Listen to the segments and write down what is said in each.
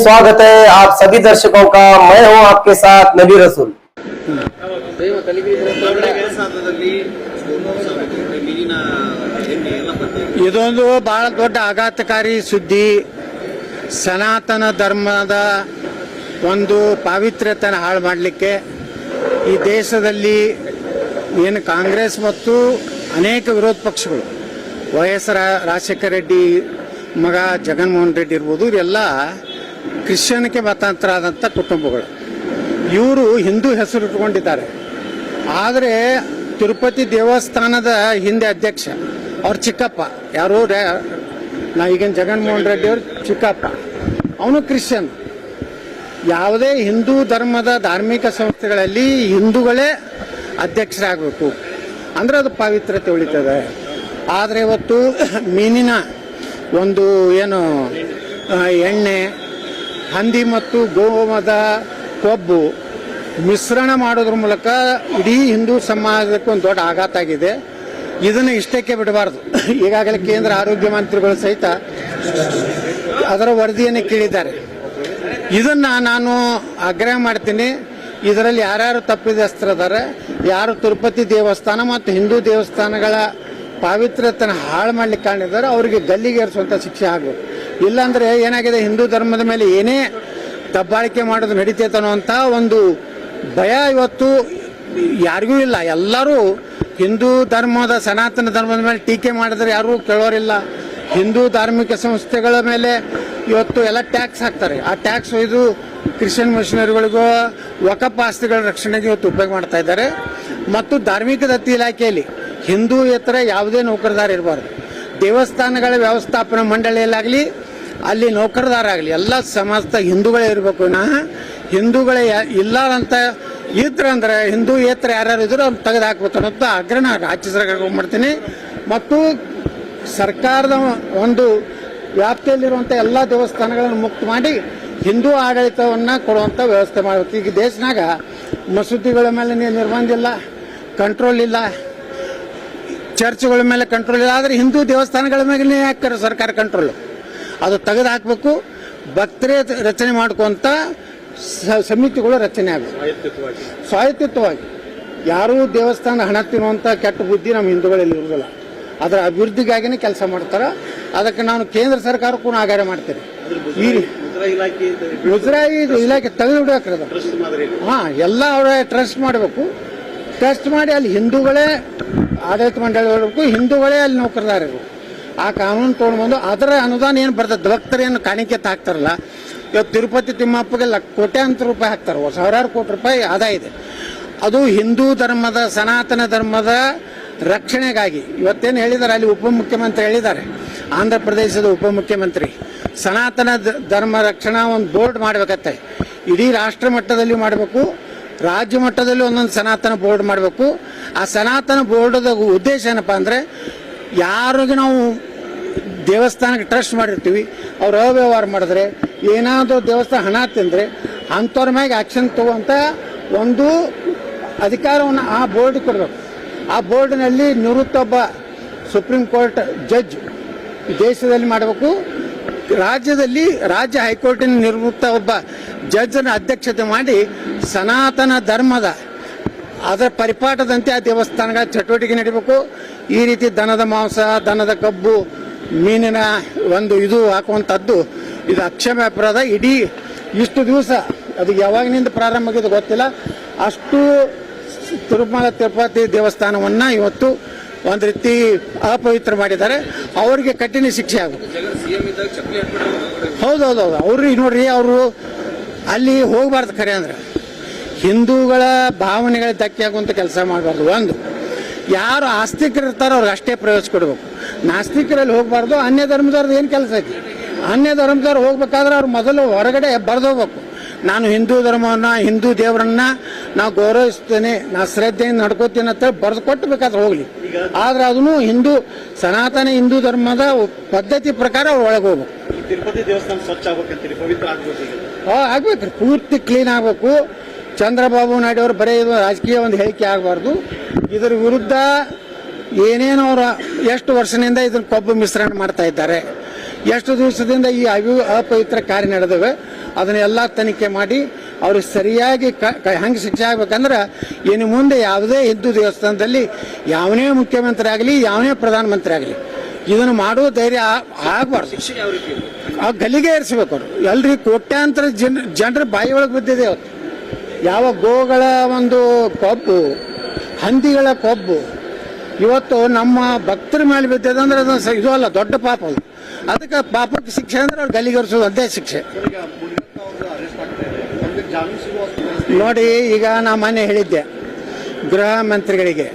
स्वागत है आप सभी दर्शकों का मैं हूं आपके साथ नबी रसूल ಸಾಧದಲ್ಲಿ ನೀರಿನ ಎಣ್ಣೆ ಎಲ್ಲ ಬರ್ತದೆ ಇದೊಂದು ಬಹಳ ದೊಡ್ಡ ಆಘಾತಕಾರಿ ಸುದ್ದಿ ಸನಾತನ ಧರ್ಮದ ಒಂದು ಪಾವಿತ್ರ್ಯತೆಯನ್ನು ಹಾಳು ಮಾಡಲಿಕ್ಕೆ ಈ ದೇಶದಲ್ಲಿ ಏನು ಕಾಂಗ್ರೆಸ್ ಮತ್ತು ಅನೇಕ ವಿರೋಧ ಪಕ್ಷಗಳು ವೈ ಎಸ್ ರಾ- ರಾಜಶೇಖರ ರೆಡ್ಡಿ ಮಗ ಜಗನ್ಮೋಹನ್ ರೆಡ್ಡಿ ಇರ್ಬೋದು ಇವರೆಲ್ಲ ಕ್ರಿಶ್ಚಿಯನ್ಗೆ ಮತಾಂತರ ಆದಂಥ ಕುಟುಂಬಗಳು. ಇವರು ಹಿಂದೂ ಹೆಸರು ಇಟ್ಕೊಂಡಿದ್ದಾರೆ ಆದರೆ ತಿರುಪತಿ ದೇವಸ್ಥಾನದ ಹಿಂದೆ ಅಧ್ಯಕ್ಷ ಅವ್ರ ಚಿಕ್ಕಪ್ಪ. ಯಾರು ನಾ ಈಗಿನ ಜಗನ್ಮೋಹನ್ ರೆಡ್ಡಿ ಅವ್ರ ಚಿಕ್ಕಪ್ಪ. ಅವನು ಕ್ರಿಶ್ಚಿಯನ್. ಯಾವುದೇ ಹಿಂದೂ ಧರ್ಮದ ಧಾರ್ಮಿಕ ಸಂಸ್ಥೆಗಳಲ್ಲಿ ಹಿಂದೂಗಳೇ ಅಧ್ಯಕ್ಷರಾಗಬೇಕು. ಅಂದ್ರೆ ಅದು ಪವಿತ್ರತೆ ಉಳಿತದೆ. ಆದರೆ ಇವತ್ತು ಮೀನಿನ ಒಂದು ಏನು ಎಣ್ಣೆ ಹಂದಿ ಮತ್ತು ಗೋಮದ ಕೊಬ್ಬು ಮಿಶ್ರಣ ಮಾಡೋದ್ರ ಮೂಲಕ ಇಡೀ ಹಿಂದೂ ಸಮಾಜಕ್ಕೆ ಒಂದು ದೊಡ್ಡ ಆಘಾತ ಆಗಿದೆ. ಇದನ್ನು ಇಷ್ಟಕ್ಕೆ ಬಿಡಬಾರ್ದು. ಈಗಾಗಲೇ ಕೇಂದ್ರ ಆರೋಗ್ಯ ಮಂತ್ರಿಗಳು ಸಹಿತ ಅದರ ವರದಿಯನ್ನು ಕೇಳಿದ್ದಾರೆ. ಇದನ್ನು ನಾನು ಆಗ್ರಹ ಮಾಡ್ತೀನಿ. ಇದರಲ್ಲಿ ಯಾರ್ಯಾರು ತಪ್ಪಿದಸ್ತರಿದ್ದಾರೆ ಯಾರು ತಿರುಪತಿ ದೇವಸ್ಥಾನ ಮತ್ತು ಹಿಂದೂ ದೇವಸ್ಥಾನಗಳ ಪಾವಿತ್ರ್ಯತನ ಹಾಳು ಮಾಡ್ಲಿಕ್ಕೆ ಕಾಣಿದ್ದಾರೆ ಅವರಿಗೆ ಗಲ್ಲಿಗೇರಿಸುವಂಥ ಶಿಕ್ಷೆ ಆಗಬೇಕು. ಇಲ್ಲಾಂದ್ರೆ ಏನಾಗಿದೆ? ಹಿಂದೂ ಧರ್ಮದ ಮೇಲೆ ಏನೇ ದಬ್ಬಾಳಿಕೆ ಮಾಡೋದು ನಡೀತೈತೆ ಅನ್ನುವಂಥ ಒಂದು ಭಯ ಇವತ್ತು ಯಾರಿಗೂ ಇಲ್ಲ. ಎಲ್ಲರೂ ಹಿಂದೂ ಧರ್ಮದ, ಸನಾತನ ಧರ್ಮದ ಮೇಲೆ ಟೀಕೆ ಮಾಡಿದ್ರೆ ಯಾರೂ ಕೇಳೋರಿಲ್ಲ. ಹಿಂದೂ ಧಾರ್ಮಿಕ ಸಂಸ್ಥೆಗಳ ಮೇಲೆ ಇವತ್ತು ಎಲ್ಲ ಟ್ಯಾಕ್ಸ್ ಹಾಕ್ತಾರೆ. ಆ ಟ್ಯಾಕ್ಸ್ ಒಯ್ದು ಕ್ರಿಶ್ಚಿಯನ್ ಮಿಷನರಿಗಳಿಗೂ, ವಕಪ್ ಆಸ್ತಿಗಳ ರಕ್ಷಣೆಗೆ ಇವತ್ತು ಉಪಯೋಗ ಮಾಡ್ತಾ ಇದ್ದಾರೆ. ಮತ್ತು ಧಾರ್ಮಿಕ ದತ್ತಿ ಇಲಾಖೆಯಲ್ಲಿ ಹಿಂದೂಯೇತರ ಯಾವುದೇ ನೌಕರದಾರ ಇರಬಾರ್ದು. ದೇವಸ್ಥಾನಗಳ ವ್ಯವಸ್ಥಾಪನಾ ಮಂಡಳಿಯಲ್ಲಾಗಲಿ ಅಲ್ಲಿ ನೌಕರದಾರಾಗಲಿ ಎಲ್ಲ ಸಮಸ್ತ ಹಿಂದೂಗಳೇ ಇರಬೇಕು ನಾ. ಹಿಂದೂಗಳೇ ಯಾ- ಇಲ್ಲ ಅಂತ ಇದ್ರಂದ್ರೆ ಹಿಂದೂ ಏತ್ರ ಯಾರ್ಯಾರು ಇದ್ರು ಅವ್ರು ತೆಗೆದು ಹಾಕ್ಬೇಕು ಅನ್ನೋದು ಆಗ್ರಹ ರಾಜ್ಯ ಸರ್ಕಾರಕ್ಕೆ ಮಾಡ್ತೀನಿ. ಮತ್ತು ಸರ್ಕಾರದ ಒಂದು ವ್ಯಾಪ್ತಿಯಲ್ಲಿರುವಂಥ ಎಲ್ಲ ದೇವಸ್ಥಾನಗಳನ್ನು ಮುಕ್ತ ಮಾಡಿ ಹಿಂದೂ ಆಡಳಿತವನ್ನು ಕೊಡುವಂಥ ವ್ಯವಸ್ಥೆ ಮಾಡಬೇಕು. ಈಗ ದೇಶನಾಗ ಮಸೂದಿಗಳ ಮೇಲೆ ನಿರ್ಬಂಧ ಇಲ್ಲ ಕಂಟ್ರೋಲ್ ಇಲ್ಲ. ಚರ್ಚ್ಗಳ ಮೇಲೆ ಕಂಟ್ರೋಲ್ ಇಲ್ಲ. ಆದರೆ ಹಿಂದೂ ದೇವಸ್ಥಾನಗಳ ಮೇಲೆ ಯಾಕೆ ಸರ್ಕಾರ ಕಂಟ್ರೋಲ್ ಅದು ತೆಗೆದು ಹಾಕಬೇಕು ಭಕ್ತರೇ ರಚನೆ ಮಾಡ್ಕೊಂತ ಸಮಿತಿಗಳು ರಚನೆ ಆಗಬೇಕು. ಸ್ವಾಯತ್ತವಾಗಿ ಯಾರೂ ದೇವಸ್ಥಾನ ಹಣ ತಿನ್ನುವಂಥ ಕೆಟ್ಟ ಬುದ್ಧಿ ನಮ್ಮ ಹಿಂದೂಗಳಲ್ಲಿ ಇರುವುದಿಲ್ಲ. ಅದರ ಅಭಿವೃದ್ಧಿಗಾಗಿನೇ ಕೆಲಸ ಮಾಡ್ತಾರೆ. ಅದಕ್ಕೆ ನಾನು ಕೇಂದ್ರ ಸರ್ಕಾರಕ್ಕೂ ಆಗಾರ ಮಾಡ್ತೇನೆ. ಈ ಮುಜರಾಯಿ ಇಲಾಖೆ ತೆಗೆದು ಬಿಡ್ಬೇಕ್ರಿ ಅದು ಹಾಂ ಎಲ್ಲ ಅವರ ಟ್ರಸ್ಟ್ ಮಾಡಬೇಕು. ಟ್ರಸ್ಟ್ ಮಾಡಿ ಅಲ್ಲಿ ಹಿಂದೂಗಳೇ ಆಡಳಿತ ಮಂಡಳಿ ಹಿಂದೂಗಳೇ ಅಲ್ಲಿ ನೌಕರದಾರ ಇರಬೇಕು ಆ ಕಾನೂನು ತೊಗೊಂಡ್ಬಂದು ಅದರ ಅನುದಾನ ಏನು ಬರ್ತದೆ? ಭಕ್ತರೇನು ಕಾಣಿಕೆ ಹಾಕ್ತಾರಲ್ಲ ಇವತ್ತು ತಿರುಪತಿ ತಿಮ್ಮಪ್ಪಗೆ ಲಕ್, ಕೋಟ್ಯಾಂತರ ರೂಪಾಯಿ ಹಾಕ್ತಾರೆ. ಸಾವಿರಾರು ಕೋಟಿ ರೂಪಾಯಿ ಆದಾಯ ಇದೆ. ಅದು ಹಿಂದೂ ಧರ್ಮದ, ಸನಾತನ ಧರ್ಮದ ರಕ್ಷಣೆಗಾಗಿ. ಇವತ್ತೇನು ಹೇಳಿದ್ದಾರೆ ಅಲ್ಲಿ ಉಪಮುಖ್ಯಮಂತ್ರಿ ಹೇಳಿದ್ದಾರೆ. ಆಂಧ್ರ ಪ್ರದೇಶದ ಉಪಮುಖ್ಯಮಂತ್ರಿ. ಸನಾತನ ಧರ್ಮ ರಕ್ಷಣಾ ಒಂದು ಬೋರ್ಡ್ ಮಾಡಬೇಕತ್ತೆ. ಇಡೀ ರಾಷ್ಟ್ರ ಮಟ್ಟದಲ್ಲಿ ಮಾಡಬೇಕು. ರಾಜ್ಯ ಮಟ್ಟದಲ್ಲಿ ಒಂದೊಂದು ಸನಾತನ ಬೋರ್ಡ್ ಮಾಡಬೇಕು. ಆ ಸನಾತನ ಬೋರ್ಡದ ಉದ್ದೇಶ ಏನಪ್ಪ ಅಂದರೆ, ಯಾರಿಗೆ ನಾವು ದೇವಸ್ಥಾನಕ್ಕೆ ಟ್ರಸ್ಟ್ ಮಾಡಿರ್ತೀವಿ, ಅವ್ರು ಅವ್ಯವಹಾರ ಮಾಡಿದ್ರೆ, ಏನಾದರೂ ದೇವಸ್ಥಾನ ಹಣ ತಿಂದರೆ, ಅಂಥವ್ರ ಮ್ಯಾಗೆ ಆ್ಯಕ್ಷನ್ ತಗೋಂಥ ಒಂದು ಅಧಿಕಾರವನ್ನು ಆ ಬೋರ್ಡ್ ಕೊಡಬೇಕು. ಆ ಬೋರ್ಡ್ನಲ್ಲಿ ನಿವೃತ್ತ ಒಬ್ಬ ಸುಪ್ರೀಂ ಕೋರ್ಟ್ ಜಡ್ಜ್ ದೇಶದಲ್ಲಿ ಮಾಡಬೇಕು. ರಾಜ್ಯದಲ್ಲಿ ರಾಜ್ಯ ಹೈಕೋರ್ಟಿನ ನಿವೃತ್ತ ಒಬ್ಬ ಜಡ್ಜನ ಅಧ್ಯಕ್ಷತೆ ಮಾಡಿ ಸನಾತನ ಧರ್ಮದ ಅದರ ಪರಿಪಾಠದಂತೆ ಆ ದೇವಸ್ಥಾನಗಳ ಚಟುವಟಿಕೆ ನಡೀಬೇಕು. ಈ ರೀತಿ ದನದ ಮಾಂಸ, ದನದ ಕಬ್ಬು ಮೀನಿನ ಒಂದು ಇದು ಹಾಕುವಂಥದ್ದು, ಇದು ಅಕ್ಷಮ್ಯ ಅಪರಾಧ. ಇಡೀ ಇಷ್ಟು ದಿವಸ ಅದು ಯಾವಾಗಿನಿಂದ ಪ್ರಾರಂಭ ಆಗಿದೆ ಗೊತ್ತಿಲ್ಲ. ಅಷ್ಟು ತಿರುಮಲ ತಿರುಪತಿ ದೇವಸ್ಥಾನವನ್ನು ಇವತ್ತು ಒಂದು ರೀತಿ ಅಪವಿತ್ರ ಮಾಡಿದ್ದಾರೆ. ಅವರಿಗೆ ಕಠಿಣ ಶಿಕ್ಷೆ ಆಗುತ್ತೆ ಹೌದೌದು ಹೌದು ಅವರು ಹೌದೌದೌದು ನೋಡ್ರಿ, ಅವರು ಅಲ್ಲಿ ಹೋಗಬಾರ್ದು ಖರೆ ಅಂದ್ರೆ. ಹಿಂದೂಗಳ ಭಾವನೆಗಳ ಧಕ್ಕೆ ಆಗುವಂಥ ಕೆಲಸ ಮಾಡಬಾರ್ದು. ಒಂದು, ಯಾರು ಆಸ್ತಿಕರಿರ್ತಾರೋ ಅವ್ರಿಗೆ ಅಷ್ಟೇ ಪ್ರವೇಶ ಕೊಡಬೇಕು. ನಾಸ್ತಿಕರಲ್ಲಿ ಹೋಗಬಾರ್ದು ಅನ್ಯ ಧರ್ಮದವ್ರದ್ದು ಏನು ಕೆಲಸ ಐತಿ? ಅನ್ಯ ಧರ್ಮದವ್ರು ಹೋಗ್ಬೇಕಾದ್ರೆ ಅವ್ರು ಮೊದಲು ಹೊರಗಡೆ ಬರೆದು ಹೋಗ್ಬೇಕು. ನಾನು ಹಿಂದೂ ಧರ್ಮವನ್ನು ಹಿಂದೂ ದೇವರನ್ನ ನಾವು ಗೌರವಿಸ್ತೇನೆ ನಾ ಶ್ರದ್ಧೆಯಿಂದ ನಡ್ಕೋತೀನಿ ಅಂತ ಬರೆದು ಕೊಟ್ಟು ಹೋಗಲಿ. ಆದ್ರೆ ಅದನ್ನು ಹಿಂದೂ ಸನಾತನ ಹಿಂದೂ ಧರ್ಮದ ಪದ್ಧತಿ ಪ್ರಕಾರ ಅವ್ರು ಒಳಗೆ ಹೋಗ್ಬೇಕು. ತಿರುಪತಿ ದೇವಸ್ಥಾನ ಸ್ವಚ್ಛ ಆಗ್ಬೇಕಂತೀರಿ ಪವಿತ್ರ ಆಗ್ಬೇಕು ಆಗ್ಬೇಕು ಪೂರ್ತಿ ಕ್ಲೀನ್ ಆಗಬೇಕು. ಚಂದ್ರಬಾಬು ನಾಯ್ಡು ಅವರು ಬರೀ ಇದು ರಾಜಕೀಯ ಒಂದು ಹೇಳಿಕೆ ಆಗಬಾರ್ದು. ಇದರ ವಿರುದ್ಧ ಏನೇನು ಅವರು ಎಷ್ಟು ವರ್ಷದಿಂದ ಇದನ್ನ ಕೊಬ್ಬು ಮಿಶ್ರಣ ಮಾಡ್ತಾ ಇದ್ದಾರೆ. ಎಷ್ಟು ದಿವಸದಿಂದ ಈ ಅವಿ ಅಪವಿತ್ರ ಕಾರ್ಯ ನಡೆದವೆ ಅದನ್ನೆಲ್ಲ ತನಿಖೆ ಮಾಡಿ ಅವ್ರಿಗೆ ಸರಿಯಾಗಿ ಹಂಗೆ ಶಿಕ್ಷೆ ಆಗ್ಬೇಕಂದ್ರೆ ಇನ್ನು ಮುಂದೆ ಯಾವುದೇ ಹಿಂದೂ ದೇವಸ್ಥಾನದಲ್ಲಿ ಯಾವನೇ ಮುಖ್ಯಮಂತ್ರಿ ಆಗಲಿ ಯಾವನೇ ಪ್ರಧಾನಮಂತ್ರಿ ಆಗಲಿ ಇದನ್ನು ಮಾಡುವ ಧೈರ್ಯ ಆಗಬಾರ್ದು. ಆ ಗಲಿಗೆ ಏರಿಸ್ಬೇಕು ಅವರು. ಎಲ್ರಿ ಕೋಟ್ಯಾಂತರ ಜನ ಜನರ ಬಾಯಿ ಒಳಗೆ ಬಿದ್ದಿದೆ ಅವತ್ತು. ಯಾವ ಗೋಗಳ ಒಂದು ಕೊಬ್ಬು ಹಂದಿಗಳ ಕೊಬ್ಬು ಇವತ್ತು ನಮ್ಮ ಭಕ್ತರ ಮೇಲೆ ಬಿದ್ದದಂದ್ರೆ ಅದೊಂದು ಇದು ಅಲ್ಲ, ದೊಡ್ಡ ಪಾಪ ಅದು. ಅದಕ್ಕೆ ಪಾಪಕ್ಕೆ ಶಿಕ್ಷೆ ಅಂದ್ರೆ ಅವ್ರು ಗಲಿಗರಿಸೋದು ಅದೇ ಶಿಕ್ಷೆ. ನೋಡಿ, ಈಗ ನಾ ಮನೆ ಹೇಳಿದ್ದೆ, ಗೃಹ ಮಂತ್ರಿಗಳಿಗೆ.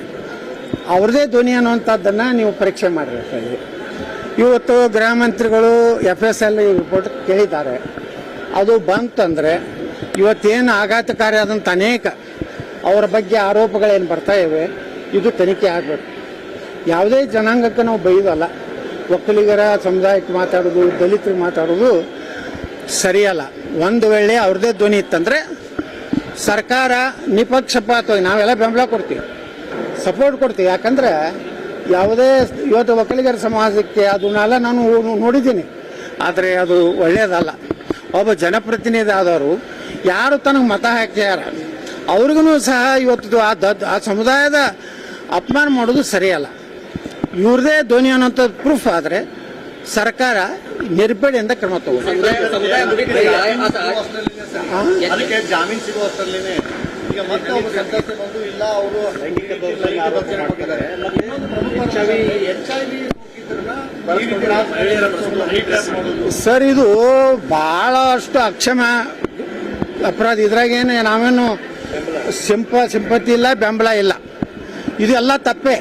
ಅವ್ರದೇ ಧ್ವನಿ ಅನ್ನುವಂಥದ್ದನ್ನು ನೀವು ಪರೀಕ್ಷೆ ಮಾಡಬೇಕಾಗಿದೆ ಇವತ್ತು ಗೃಹ ಮಂತ್ರಿಗಳು ಎಫ್ ಎಸ್ ಎಲ್ ರಿಪೋರ್ಟ್ ಕೇಳಿದ್ದಾರೆ. ಅದು ಬಂತಂದರೆ ಇವತ್ತೇನು ಆಘಾತಕಾರಿ ಆದಂಥ ಅನೇಕ ಅವರ ಬಗ್ಗೆ ಆರೋಪಗಳೇನು ಬರ್ತಾ ಇವೆ, ಇದು ತನಿಖೆ ಆಗಬೇಕು. ಯಾವುದೇ ಜನಾಂಗಕ್ಕೆ ನಾವು ಬೈದಲ್ಲ ಒಕ್ಕಲಿಗರ, ಸಮುದಾಯಕ್ಕೆ ಮಾತಾಡೋದು, ದಲಿತರಿಗೆ ಮಾತಾಡೋದು ಸರಿಯಲ್ಲ. ಒಂದು ವೇಳೆ ಅವ್ರದ್ದೇ ಧ್ವನಿ ಇತ್ತಂದ್ರೆ ಸರ್ಕಾರ ನಿಪಕ್ಷಪಾತವಾಗಿ, ನಾವೆಲ್ಲ ಬೆಂಬಲ ಕೊಡ್ತೀವಿ. ಸಪೋರ್ಟ್ ಕೊಡ್ತೀವಿ. ಯಾಕಂದ್ರೆ ಯಾವುದೇ ಇವತ್ತು ಒಕ್ಕಲಿಗರ ಸಮಾಜಕ್ಕೆ ಅದನ್ನೆಲ್ಲ ನಾನು ನೋಡಿದ್ದೀನಿ. ಆದರೆ ಅದು ಒಳ್ಳೆಯದಲ್ಲ ಒಬ್ಬ ಜನಪ್ರತಿನಿಧಿ ಆದವರು ಯಾರು ತನಗೆ ಮತ ಹಾಕ್ಯಾರ ಅವ್ರಿಗೂ ಸಹ ಇವತ್ತು ಆ ದ ಆ ಸಮುದಾಯದ ಅಪಮಾನ ಮಾಡೋದು ಸರಿಯಲ್ಲ. ಇವ್ರದೇ ಧ್ವನಿ ಅನ್ನೋಂಥ ಪ್ರೂಫ್ ಆದರೆ ಸರ್ಕಾರ ನಿರ್ಬೇಡಿಯಿಂದ ಕ್ರಮ ತಗೋಬೇಕು ಸರ್ ಇದು ಬಹಳಷ್ಟು ಅಕ್ಷಮ ಅಪರಾಧ. ಇದ್ರಾಗೇನು ನಾವೇನು ಸಿಂಪ ಸಿಂಪತಿ ಇಲ್ಲ ಬೆಂಬಲ ಇಲ್ಲ. ಇದೆಲ್ಲ ತಪ್ಪೇ.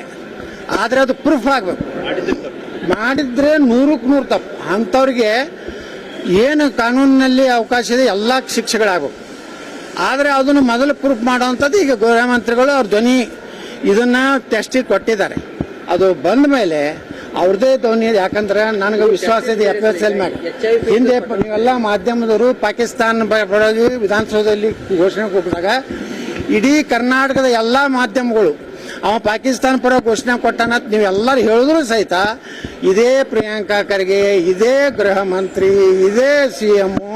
ಆದರೆ ಅದು ಪ್ರೂಫ್ ಆಗಬೇಕು. ಮಾಡಿದ್ರೆ ನೂರಕ್ಕೆ ನೂರು ತಪ್ಪು. ಅಂಥವ್ರಿಗೆ ಏನು ಕಾನೂನಿನಲ್ಲಿ ಅವಕಾಶ ಇದೆ, ಎಲ್ಲ ಶಿಕ್ಷೆಗಳಾಗಬೇಕು. ಆದರೆ ಅದನ್ನು ಮೊದಲು ಪ್ರೂಫ್ ಮಾಡೋವಂಥದ್ದು ಈಗ ಗೃಹ ಮಂತ್ರಿಗಳು ಅವ್ರ ಧ್ವನಿ ಇದನ್ನು ಟೆಸ್ಟಿಗೆ ಕೊಟ್ಟಿದ್ದಾರೆ. ಅದು ಬಂದ ಮೇಲೆ ಅವ್ರದೇ ಧ್ವನಿ ಯಾಕಂದ್ರೆ ನನಗೆ ವಿಶ್ವಾಸ ಇದೆ ಎಫ್ ಎಸ್ ಎಲ್ ಮ್ಯಾಗ. ಹಿಂದೆ ನೀವೆಲ್ಲ ಮಾಧ್ಯಮದವರು ಪಾಕಿಸ್ತಾನ ವಿಧಾನಸೌಧದಲ್ಲಿ ಘೋಷಣೆ ಕೊಟ್ಟಾಗ ಇಡೀ ಕರ್ನಾಟಕದ ಎಲ್ಲ ಮಾಧ್ಯಮಗಳು ಅವ ಪಾಕಿಸ್ತಾನ ಪರ ಘೋಷಣೆ ಕೊಟ್ಟಾನಂತ ನೀವೆಲ್ಲರೂ ಹೇಳಿದ್ರು ಸಹಿತ ಇದೇ ಪ್ರಿಯಾಂಕಾ ಖರ್ಗೆ, ಇದೇ ಗೃಹ ಮಂತ್ರಿ, ಇದೇ ಸಿ ಎಮ್ಮು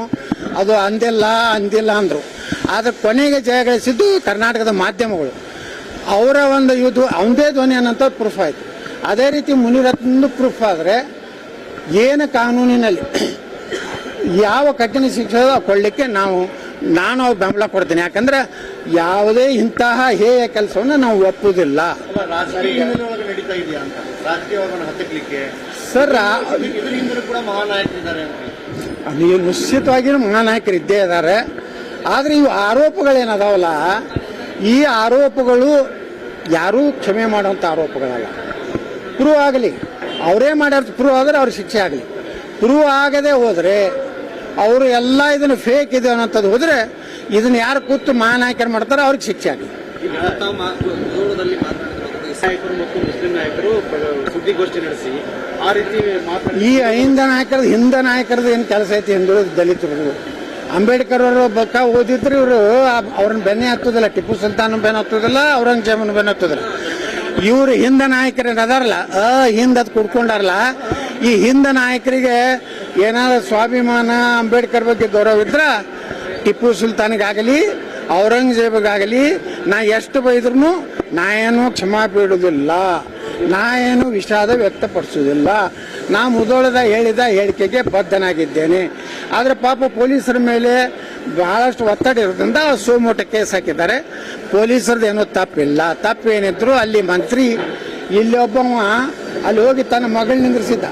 ಅದು ಅಂದಿಲ್ಲ ಅಂದಿಲ್ಲ ಅಂದರು. ಆದ್ರೆ ಕೊನೆಗೆ ಜಯಗಳಿಸಿದ್ದು ಕರ್ನಾಟಕದ ಮಾಧ್ಯಮಗಳು. ಅವರ ಒಂದು ಇದು, ಅವನದೇ ಧ್ವನಿ ಅನ್ನೋಂಥ ಪ್ರೂಫ್ ಆಯಿತು. ಅದೇ ರೀತಿ ಮುನಿರತ್ನದ ಪ್ರೂಫ್ ಆದರೆ ಏನು ಕಾನೂನಿನಲ್ಲಿ, ಯಾವ ಕಠಿಣ ಶಿಕ್ಷೆ ಕೊಡಲಿಕ್ಕೆ ನಾವು ನಾನು ಅವ್ರು ಬೆಂಬಲ ಕೊಡ್ತೀನಿ. ಯಾಕಂದ್ರೆ ಯಾವುದೇ ಇಂತಹ ಹೇಯ ಕೆಲಸವನ್ನು ನಾವು ಒಪ್ಪುವುದಿಲ್ಲ ಅಲ್ಲ, ರಾಜಕೀಯ ಹಿನ್ನೆಲೆಯೊಳಗೆ ನಡೀತಾ ಇದೆಯಾ ಅಂತ? ರಾಜಕೀಯವನ್ನು ಹತ್ತಿಕ್ಲಿಕ್ಕೆ? ಸರ್ ನೀವು ನಿಶ್ಚಿತವಾಗಿ ಮಹಾನಾಯಕರು ಇದ್ದೇ ಇದ್ದಾರೆ ಆದರೆ ಇವು ಆರೋಪಗಳೇನದಾವಲ್ಲ? ಈ ಆರೋಪಗಳು ಯಾರೂ ಕ್ಷಮೆ ಮಾಡುವಂಥ ಆರೋಪಗಳಲ್ಲ. ಪ್ರೂವ್ ಆಗಲಿ. ಅವರೇ ಮಾಡ್ಯಾರ ಪ್ರೂವ್ ಆದರೆ ಅವ್ರ ಶಿಕ್ಷೆ ಆಗಲಿ. ಪ್ರೂವ್ ಆಗದೆ ಹೋದರೆ ಅವರು ಎಲ್ಲ ಇದನ್ನು ಫೇಕ್ ಇದೆ ಅನ್ನೋಂಥದ್ದು ಹೋದರೆ ಇದನ್ನು ಯಾರು ಕೂತು ಮಹಾನಾಯಕರು ಮಾಡ್ತಾರೋ ಅವ್ರಿಗೆ ಶಿಕ್ಷೆ ಆಗಲಿ ಈ ಅಹಿಂದ ನಾಯಕರದ ಹಿಂದ ನಾಯಕರದ್ದು ಏನು ಕೆಲಸ ಐತಿ ಹಿಂದುಳಿದ ದಲಿತರು ಅಂಬೇಡ್ಕರ್ ಅವರು ಬಕ್ಕ ಓದಿದ್ರು ಇವರು ಅವ್ರನ್ನ ಬೆನ್ನೆ ಹತ್ತೋದಿಲ್ಲ ಟಿಪ್ಪು ಸುಲ್ತಾನ್ ಬೆನ್ನ ಹತ್ತೋದಿಲ್ಲ ಔರಂಗಜೇಬನ ಬೆನ್ನ ಹತ್ತೋದಿಲ್ಲ. ಇವರು ಹಿಂದ ನಾಯಕರು ಅದಾರಲ್ಲ ಅ ಹಿಂದ ಅದು ಕುಡ್ಕೊಂಡಾರಲ್ಲ? ಈ ಹಿಂದ ನಾಯಕರಿಗೆ ಏನಾದ್ರು ಸ್ವಾಭಿಮಾನ ಅಂಬೇಡ್ಕರ್ ಬಗ್ಗೆ ಗೌರವ ಇದ್ರೆ ಟಿಪ್ಪು ಸುಲ್ತಾನ್ಗಾಗಲಿ, ಔರಂಗಜೇಬ್ಗಾಗಲಿ, ನಾ ಎಷ್ಟು ಬೈದ್ರೂ ನಾ ಏನು ಕ್ಷಮಾ ಬೀಳುವುದಿಲ್ಲ ನಾ ಏನು ವಿಷಾದ ವ್ಯಕ್ತಪಡಿಸೋದಿಲ್ಲ ನಾ ಮುದೋಳದ ಹೇಳಿದ ಹೇಳಿಕೆಗೆ ಬದ್ಧನಾಗಿದ್ದೇನೆ. ಆದರೆ ಪಾಪ ಪೊಲೀಸರ ಮೇಲೆ ಬಹಳಷ್ಟು ಒತ್ತಡ ಇರೋದ್ರಿಂದ ಸೋಮೋಟ ಕೇಸ್ ಹಾಕಿದ್ದಾರೆ. ಪೊಲೀಸರದ್ದು ಏನೋ ತಪ್ಪಿಲ್ಲ. ತಪ್ಪೇನಿದ್ರು ಅಲ್ಲಿ ಮಂತ್ರಿ, ಇಲ್ಲಿ ಒಬ್ಬವ, ಅಲ್ಲಿ ಹೋಗಿ ತನ್ನ ಮಗಳು ನಿಂದ್ರಿಸಿದ್ದ.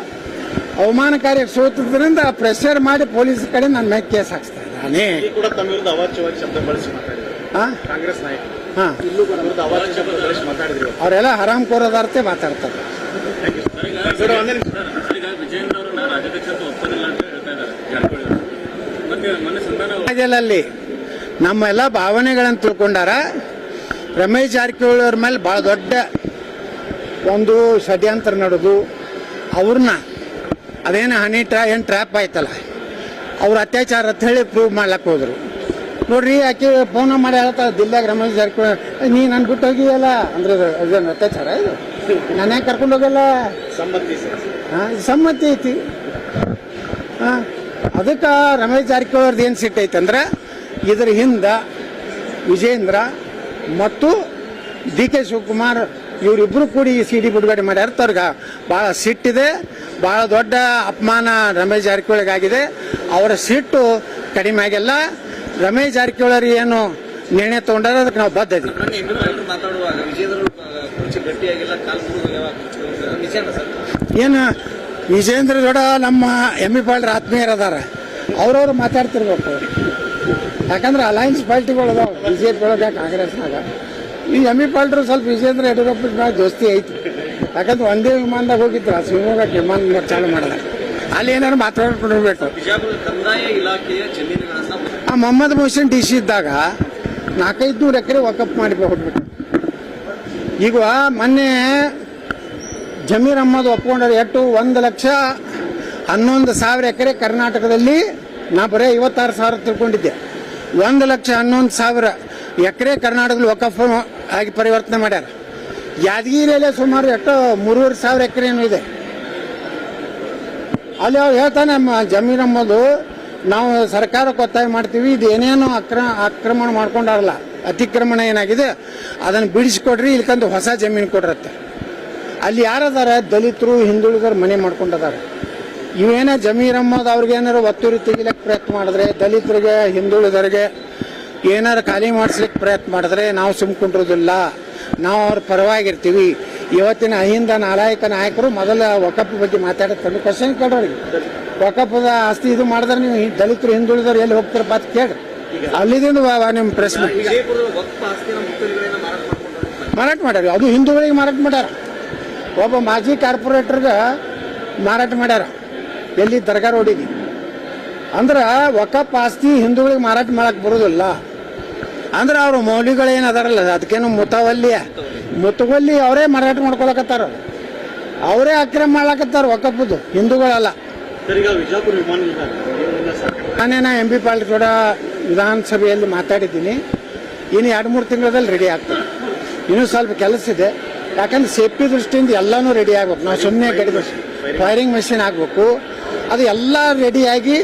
ಅವಮಾನಕಾರಿ ಸೋತಿದ್ರಿಂದ ಪ್ರೆಷರ್ ಮಾಡಿ ಪೊಲೀಸ್ ಕಡೆ ನನ್ನ ಮೇಲೆ ಕೇಸ್ ಹಾಕ್ಸ್ತಾ ಇದ್ದಾನೆ ಅವರೆಲ್ಲ ಹರಾಮ್ ಕೋರೋದಾರ್ತೆ ಮಾತಾಡ್ತಾರೆ. ಸಮಾಜದಲ್ಲಿ ನಮ್ಮೆಲ್ಲ ಭಾವನೆಗಳನ್ನು ತಿಳ್ಕೊಂಡಾರ ರಮೇಶ್ ಜಾರಕಿಹೊಳಿ ಅವ್ರ ಮೇಲೆ ಭಾಳ ದೊಡ್ಡ ಒಂದು ಷಡ್ಯಂತ್ರ ನಡೆದು ಅವ್ರನ್ನ ಅದೇನು ಹನಿ ಟ್ರಾ ಏನು ಟ್ರ್ಯಾಪ್ ಆಯ್ತಲ್ಲ. ಅವ್ರ ಅತ್ಯಾಚಾರ ಅಂತ ಹೇಳಿ ಪ್ರೂವ್ ಮಾಡ್ಲಕ್ಕೆ ಹೋದ್ರು. ನೋಡ್ರಿ ಆಕೆ ಫೋನ್ ಮಾಡಿ ಹೇಳ್ತಾರೆ ದಿಲ್ಲಾಗ ರಮೇಶ್ ಜಾರಕಿಹೊಳಿ ನೀನು ನೀ ನನ್ನ ಬಿಟ್ಟು ಹೋಗಿಯಲ್ಲ? ಅಂದ್ರೆ ಅದೇನು ಅತ್ಯಾಚಾರ ಇದು? ನಾನು ಯಾಕೆ ಕರ್ಕೊಂಡು ಹೋಗಲ್ಲ? ಸಮ್ಮತಿ ಹಾಂ ಸಮ್ಮತಿ ಐತಿ. ಹಾಂ ಅದಕ್ಕೆ ರಮೇಶ್ ಜಾರಕಿಹೊಳಿ ಏನು ಸಿಟ್ಟೈತೆ ಅಂದ್ರೆ ಇದ್ರ ಹಿಂದೆ ವಿಜೇಂದ್ರ ಮತ್ತು ಡಿ ಕೆ ಶಿವಕುಮಾರ್ ಇವರಿಬ್ಬರು ಕೂಡಿ ಸಿ ಡಿ ಬಿಡುಗಡೆ ಮಾಡ್ಯಾರ ಅವ್ರಿಗೆ ಭಾಳ ಸಿಟ್ಟಿದೆ ಭಾಳ ದೊಡ್ಡ ಅಪಮಾನ ರಮೇಶ್ ಜಾರಕಿಹೊಳಿಗಾಗಿದೆ. ಅವರ ಸಿಟ್ಟು ಕಡಿಮೆ ಆಗಿಲ್ಲ. ರಮೇಶ್ ಜಾರಕಿಹೊಳಿ ಏನು ನಿರ್ಣಯ ತಗೊಂಡಾರ ಅದಕ್ಕೆ ನಾವು ಬದ್ಧ ಇದೀವಿ. ಮೊನ್ನೆ ಎಂ ಪಿ ಮಾತಾಡುವಾಗ ವಿಜೇಂದ್ರ ಕುರ್ಚಿ ಗಟ್ಟಿಯಾಗಿಲ್ಲ ಕಾಲು ಮುರಿದೋಗ್ಯಾವ ನಿಜಾನ ಸರ್. ಏನು ವಿಜೇಂದ್ರ ದೊಡ್ಡ ನಮ್ಮ ಎಂ ಇ ಪಾಲ್ರ ಆತ್ಮೀಯರದಾರ ಅವ್ರವ್ರು ಮಾತಾಡ್ತಿರ್ಬೇಕು. ಯಾಕಂದ್ರೆ ಅಲಯನ್ಸ್ ಪಾರ್ಟಿಗಳು ಅದಾವ. ಬಿ ಜೆ ಪಿ ಒಳಗೆ ಕಾಂಗ್ರೆಸ್ನಾಗ ಈ ಎಮ್ಮಿ ಪಾಲ್ಟ್ರು ಸ್ವಲ್ಪ ವಿಜೇಂದ್ರ ಯಡಿಯೂರಪ್ಪ ಮ್ಯಾಲ ದೋಸ್ತಿ ಐತಿ. ಯಾಕಂದ್ರೆ ಒಂದೇ ವಿಮಾನದಾಗ ಹೋಗಿದ್ರು ಆ ಶಿವಮೊಗ್ಗಕ್ಕೆ ವಿಮಾನ ಚಾಲು ಮಾಡಲ್ಲ ಅಲ್ಲಿ ಏನಾದ್ರು ಮಾತಾಡ್ಕೊಂಡಿರ್ಬೇಕು ಆ ಮೊಹಮ್ಮದ್ ಮೊಹಸಿನ್ ಡಿ ಸಿ ಇದ್ದಾಗ ನಾಲ್ಕೈದು ನೂರು ಎಕರೆ ವಾಕಪ್ ಮಾಡಿ ಹೋಗ್ಬಿಟ್ಟು ಈಗ ಮೊನ್ನೆ ಜಮೀರ್ ಅಹಮ್ಮದ್ ಒಪ್ಕೊಂಡ್ರೆ ಎಟ್ಟು ಒಂದು ಲಕ್ಷ ಹನ್ನೊಂದು ಸಾವಿರ ಎಕರೆ ಕರ್ನಾಟಕದಲ್ಲಿ ನಾ ಬರೀ ಐವತ್ತಾರು ಸಾವಿರ ತಿಳ್ಕೊಂಡಿದ್ದೆ. ಒಂದು ಲಕ್ಷ ಹನ್ನೊಂದು ಸಾವಿರ ಎಕರೆ ಕರ್ನಾಟಕದಲ್ಲಿ ವಕಫ್ ಆಗಿ ಪರಿವರ್ತನೆ ಮಾಡ್ಯಾರ. ಯಾದಗಿರಿಯಲ್ಲೇ ಸುಮಾರು ಎಷ್ಟು ಮೂರುವರೆ ಸಾವಿರ ಎಕರೆ ಏನು ಇದೆ. ಅಲ್ಲಿ ಅವ್ರು ಹೇಳ್ತಾನೆ ಜಮೀರ್ ಅಂಬೋದು ನಾವು ಸರ್ಕಾರಕ್ಕೆ ಒತ್ತಾಯ ಮಾಡ್ತೀವಿ, ಇದು ಏನೇನೋ ಅಕ್ರ, ಆಕ್ರಮಣ ಮಾಡ್ಕೊಂಡಾರಲ್ಲ, ಅತಿಕ್ರಮಣ ಏನಾಗಿದೆ, ಅದನ್ನು ಬಿಡಿಸ್ಕೊಡ್ರಿ ಇಲ್ಕಂದು ಹೊಸ ಜಮೀನು ಕೊಡ್ರತ್ತೆ. ಅಲ್ಲಿ ಯಾರದಾರ ದಲಿತರು ಹಿಂದುಳಿದರು ಮನೆ ಮಾಡ್ಕೊಂಡದಾರೆ. ಇವೇನೇ ಜಮೀರ್ ಅಂಬೋದು ಅವ್ರಿಗೆ ಏನಾರು ಒತ್ತುರಿ ತೆಗಿಲಿಕ್ಕೆ ಪ್ರಯತ್ನ ಮಾಡಿದ್ರೆ, ದಲಿತರಿಗೆ ಹಿಂದುಳಿದರಿಗೆ ಏನಾರು ಖಾಲಿ ಮಾಡಿಸ್ಲಿಕ್ಕೆ ಪ್ರಯತ್ನ ಮಾಡಿದ್ರೆ ನಾವು ಸುಮ್ಕೊಂಡಿರೋದಿಲ್ಲ ನಾವು ಅವ್ರ ಪರವಾಗಿರ್ತೀವಿ. ಇವತ್ತಿನ ಅಹಿಂದ ನಾಲಾಯಕ ನಾಯಕರು ಮೊದಲ ಒಕಪ್ಪ ಬಗ್ಗೆ ಮಾತಾಡುತ್ತೆ ಕ್ವಶನ್ ಕೇಳೋರಿಗೆ ಒಕಪ್ಪದ ಆಸ್ತಿ ಇದು ಮಾಡಿದ್ರೆ ನೀವು ದಲಿತರು, ಹಿಂದುಳಿದವರು ಎಲ್ಲಿ ಹೋಗ್ತಾರಪ್ಪ ಅಂತ ಕೇಳಿ ಅಲ್ಲಿದಿಂದ ನಿಮ್ಮ ಪ್ರಶ್ನೆ ಮಾರಾಟ ಮಾಡ್ಯಾರ. ಅದು ಹಿಂದೂಗಳಿಗೆ ಮಾರಾಟ ಮಾಡ್ಯಾರ. ಒಬ್ಬ ಮಾಜಿ ಕಾರ್ಪೊರೇಟರ್ಗೆ ಮಾರಾಟ ಮಾಡ್ಯಾರ. ಎಲ್ಲಿ ದರ್ಗಾ ರೋಡಿಗೆ. ಅಂದ್ರೆ ವಕಫ್ ಆಸ್ತಿ ಹಿಂದೂಗಳಿಗೆ ಮಾರಾಟ ಮಾಡಕ್ ಬರೋದಿಲ್ಲ. ಅಂದ್ರೆ ಅವ್ರ ಮೌಲ್ಯಗಳು ಏನು ಅದಾರಲ್ಲ ಅದಕ್ಕೇನು ಮುತವಲ್ಲಿ ಮುತುವಲ್ಲಿ ಅವರೇ ಮಾರಾಟ ಮಾಡ್ಕೊಳಕತ್ತಾರ. ಅವರೇ ಅಕ್ರಮ ಮಾಡ್ಲಕತ್ತಾರ ಒಕ್ಕಪ್ಪದು ಹಿಂದೂಗಳಲ್ಲ. ನಾನೇನ ಎಂ ಪಿ ಪಾಲ್ ಕೂಡ ವಿಧಾನಸಭೆಯಲ್ಲಿ ಮಾತಾಡಿದ್ದೀನಿ. ಇನ್ನು ಎರಡು ಮೂರು ತಿಂಗಳಲ್ಲಿ ರೆಡಿ ಆಗ್ತದೆ. ಇನ್ನೂ ಸ್ವಲ್ಪ ಕೆಲಸ ಇದೆ. ಯಾಕಂದ್ರೆ ಸೇಫ್ಟಿ ದೃಷ್ಟಿಯಿಂದ ಎಲ್ಲನೂ ರೆಡಿ ಆಗ್ಬೇಕು. ನಾವು ಸುಮ್ಮನೆ ಗಡಿ ಫೈರಿಂಗ್ ಮೆಷಿನ್ ಆಗಬೇಕು. ಅದು ಎಲ್ಲ ರೆಡಿಯಾಗಿ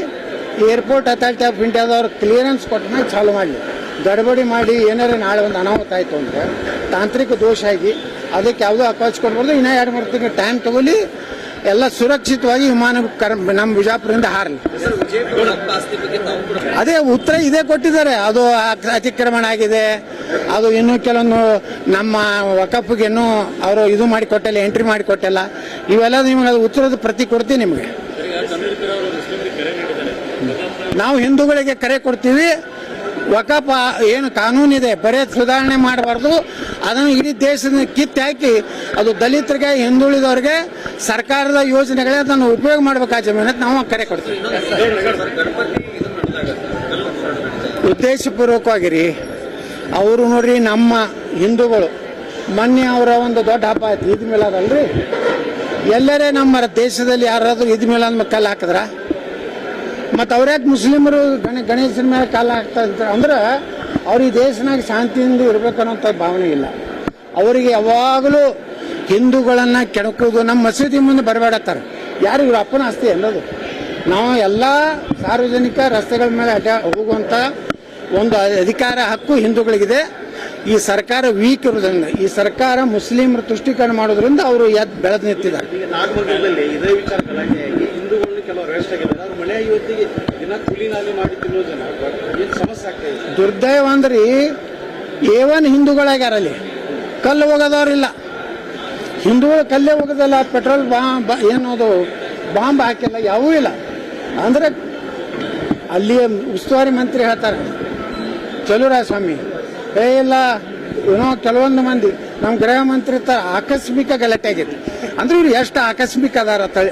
ಏರ್ಪೋರ್ಟ್ ಅಥಾರಿಟಿ ಆಫ್ ಇಂಡಿಯಾದವ್ರು ಕ್ಲಿಯರೆನ್ಸ್ ಕೊಟ್ಟ ಮೇಲೆ ಚಾಲು ಮಾಡಲಿ. ಗಡಬಡಿ ಮಾಡಿ ಏನಾರು ನಾಳೆ ಒಂದು ಅನಾಹುತ ಆಯಿತು ಅಂದರೆ ತಾಂತ್ರಿಕ ದೋಷ ಆಗಿ ಅದಕ್ಕೆ ಯಾವುದೋ ಅಪಾಚ್ ಕೊಡ್ಬಾರ್ದು. ಇನ್ನೂ ಎರಡು ಮೂರು ತಿಂಗಳು ಟೈಮ್ ತಗೊಳ್ಳಿ. ಎಲ್ಲ ಸುರಕ್ಷಿತವಾಗಿ ವಿಮಾನ ಕರ್ ನಮ್ಮ ಬಿಜಾಪುರದಿಂದ ಹಾರಲಿ. ಅದೇ ಉತ್ತರ ಇದೇ ಕೊಟ್ಟಿದ್ದಾರೆ. ಅದು ಅತಿಕ್ರಮಣ ಆಗಿದೆ. ಅದು ಇನ್ನೂ ಕೆಲವೊಂದು ನಮ್ಮ ವಕಫ್ಗೆ ಇನ್ನೂ ಅವರು ಇದು ಮಾಡಿ ಕೊಟ್ಟಿಲ್ಲ ಎಂಟ್ರಿ ಮಾಡಿ ಕೊಟ್ಟಿಲ್ಲ. ಇವೆಲ್ಲ ನಿಮಗೆ ಅದು ಉತ್ತರದ ಪ್ರತಿ ಕೊಡ್ತೀವಿ ನಿಮಗೆ. ನಾವು ಹಿಂದೂಗಳಿಗೆ ಕರೆ ಕೊಡ್ತೀವಿ. ವಕಫ ಏನು ಕಾನೂನಿದೆ ಬರೇ ಸುಧಾರಣೆ ಮಾಡಬಾರ್ದು. ಅದನ್ನು ಇಡೀ ದೇಶದ ಕಿತ್ತು ಹಾಕಿ, ಅದು ದಲಿತರಿಗೆ, ಹಿಂದುಳಿದವರಿಗೆ ಸರ್ಕಾರದ ಯೋಜನೆಗಳೇ ಅದನ್ನು ಉಪಯೋಗ ಮಾಡ್ಬೇಕು ಆ ಅಂತ ನಾವು ಕರೆ ಕೊಡ್ತೀವಿ. ಸರ್ ಗಣಪತಿ ಇದು ಮಾಡಿದಾಗ ಕಲ್ಲು ಹೋರಾಟ ನಡೀತಾ ಇದೆ. ಉದ್ದೇಶಪೂರ್ವಕವಾಗಿ ರೀ ಅವರು ನೋಡ್ರಿ, ನಮ್ಮ ಹಿಂದೂಗಳು, ಮೊನ್ನೆ ಅವರ ಒಂದು ದೊಡ್ಡ ಹಬ್ಬ ಆಯ್ತು, ಈದ್ ಮೇಲಾದಲ್ರಿ ಎಲ್ಲರೇ ನಮ್ಮ ದೇಶದಲ್ಲಿ ಯಾರಾದರೂ ಇದ್ಮೇಲೆ ಅಂದ್ಮೇಲೆ ಮೇಲೆ ಕಲ್ಲು ಹಾಕಿದ್ರ? ಮತ್ತು ಅವ್ರ್ಯಾಕೆ ಮುಸ್ಲಿಮರು ಗಣ, ಗಣೇಶನ ಮೇಲೆ ಕಾಲ ಹಾಕ್ತಾ ಇರ್ತಾರೆ ಅಂದ್ರೆ ಅವ್ರು ಈ ದೇಶನಾಗ ಶಾಂತಿಯಿಂದ ಇರ್ಬೇಕು ಅನ್ನೋಂಥ ಭಾವನೆ ಇಲ್ಲ. ಅವರಿಗೆ ಯಾವಾಗಲೂ ಹಿಂದೂಗಳನ್ನು ಕೆಣಕೋದು ನಮ್ಮ ಮಸೀದಿ ಮುಂದೆ ಬರಬೇಡತ್ತಾರೆ ಯಾರು ಇವ್ರ ಅಪ್ಪನ ಆಸ್ತಿ ಅನ್ನೋದು? ನಾವು ಎಲ್ಲ ಸಾರ್ವಜನಿಕ ರಸ್ತೆಗಳ ಮೇಲೆ ಅಡ್ಡ ಹೋಗುವಂಥ ಒಂದು ಅಧಿಕಾರ ಹಕ್ಕು ಹಿಂದೂಗಳಿಗಿದೆ. ಈ ಸರ್ಕಾರ ವೀಕ್ ಇರೋದ್ರಿಂದ ಈ ಸರ್ಕಾರ ಮುಸ್ಲಿಮರ ತುಷ್ಟೀಕರಣ ಮಾಡೋದ್ರಿಂದ ಅವರು ಎದ್ದು ಬೆಳೆದು ನಿಂತಿದ್ದಾರೆ. ಯುವತಿಗೆ ದಿನ ಮಾಡಿ ದುರ್ದೈವ ಅಂದ್ರಿ ಏವನ್ ಹಿಂದೂಗಳಾಗ್ಯಾರಲ್ಲಿ. ಕಲ್ಲು ಹೋಗೋದವ್ರಿಲ್ಲ. ಹಿಂದೂಗಳು ಕಲ್ಲೇ ಹೋಗೋದಲ್ಲ, ಪೆಟ್ರೋಲ್ ಬಾಂಬ್ ಏನು ಅದು ಬಾಂಬ್ ಹಾಕಿಲ್ಲ ಯಾವೂ ಇಲ್ಲ. ಅಂದ್ರೆ ಅಲ್ಲಿ ಉಸ್ತುವಾರಿ ಮಂತ್ರಿ ಹೇಳ್ತಾರೆ ಚಲುರಾಯಸ್ವಾಮಿ ಏ ಇಲ್ಲ, ಏನೋ ಕೆಲವೊಂದು ಮಂದಿ ನಮ್ಮ ಗೃಹ ಮಂತ್ರಿ ತ ಆಕಸ್ಮಿಕ ಗಲಾಟೆ ಆಗೈತಿ ಅಂದ್ರೆ ಇವ್ರು ಎಷ್ಟು ಆಕಸ್ಮಿಕ ಅದಾರ ತಳಿ